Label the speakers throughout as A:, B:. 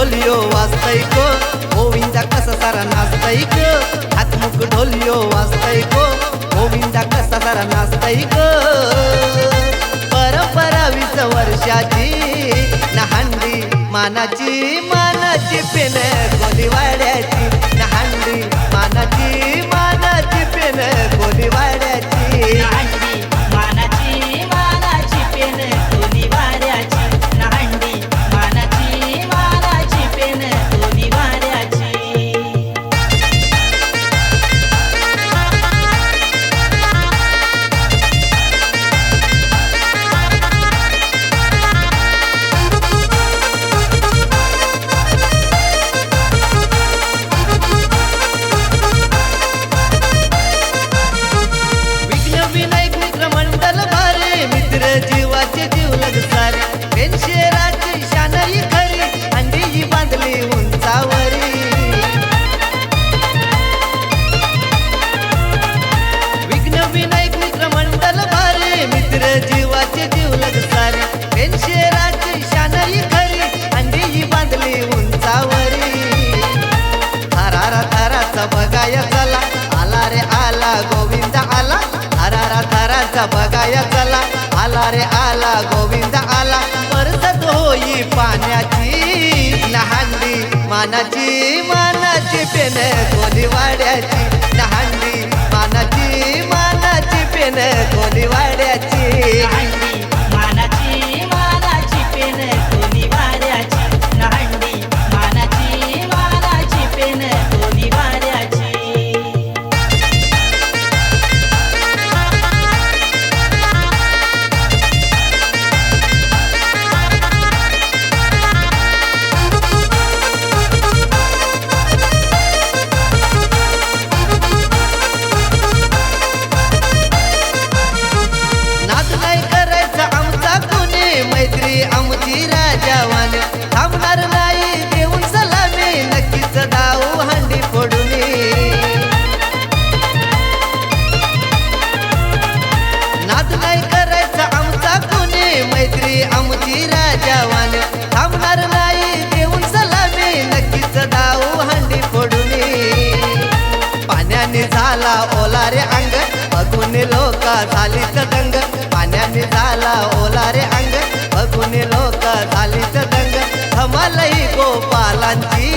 A: ढोलियो वाजतय गो गोविंदा कसा सारा नाचतय ग हातमुख ढोलियो वाजतय गो गोविंदा कसा
B: सारा नाचतय ग परंपरा वीस वर्षाची नहांडी मानाची मानाची पेन
A: गोलीवाड्याची नहांडी रे आला गोविंद आला. परत होई पाण्याची नहांडी मानाची मानाची पेन कोलीवाड्याची नहांडी मानाची मानाची पेन कोलीवाड्याची वाड्याची लोक झालीच दंग पाण्याने झाला ओला रे अंग. बघून लोक झालीच दंग थमलही गोपालांची.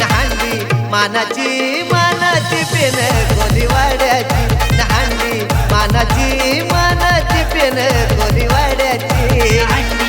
A: नहांडी मानाची मानाची पेन कोलीवाड्याची नहांडी मानाची मानाची पेन कोलीवाड्याची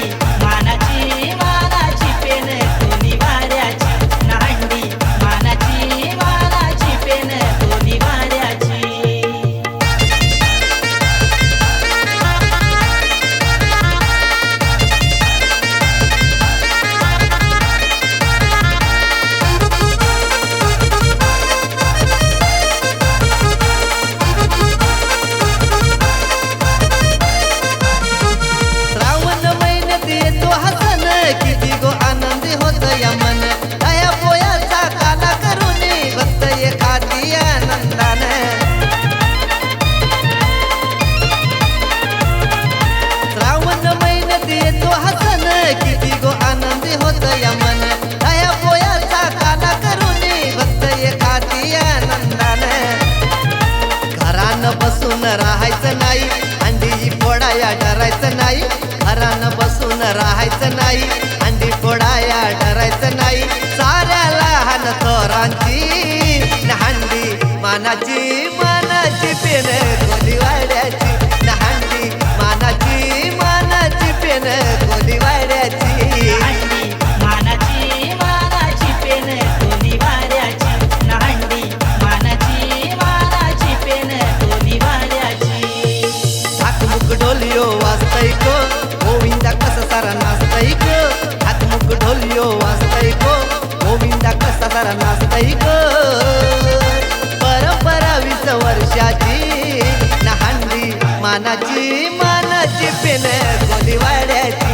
A: बसून राहायचं नाही. अंडी फोडाया डरायचं नाही. घरानं बसून राहायचं नाही. अंडी फोडाया डरायचं नाही. साऱ्या लहान थोरांची नहांडी मानाची मानाची पेन कोलीवाड्याची नहांडी मानाची मानाची पेन कसा सारा परंपरा वीस वर्षाची नहांडी मानाची मानाची पेन कोलीवाड्याची वाड्याची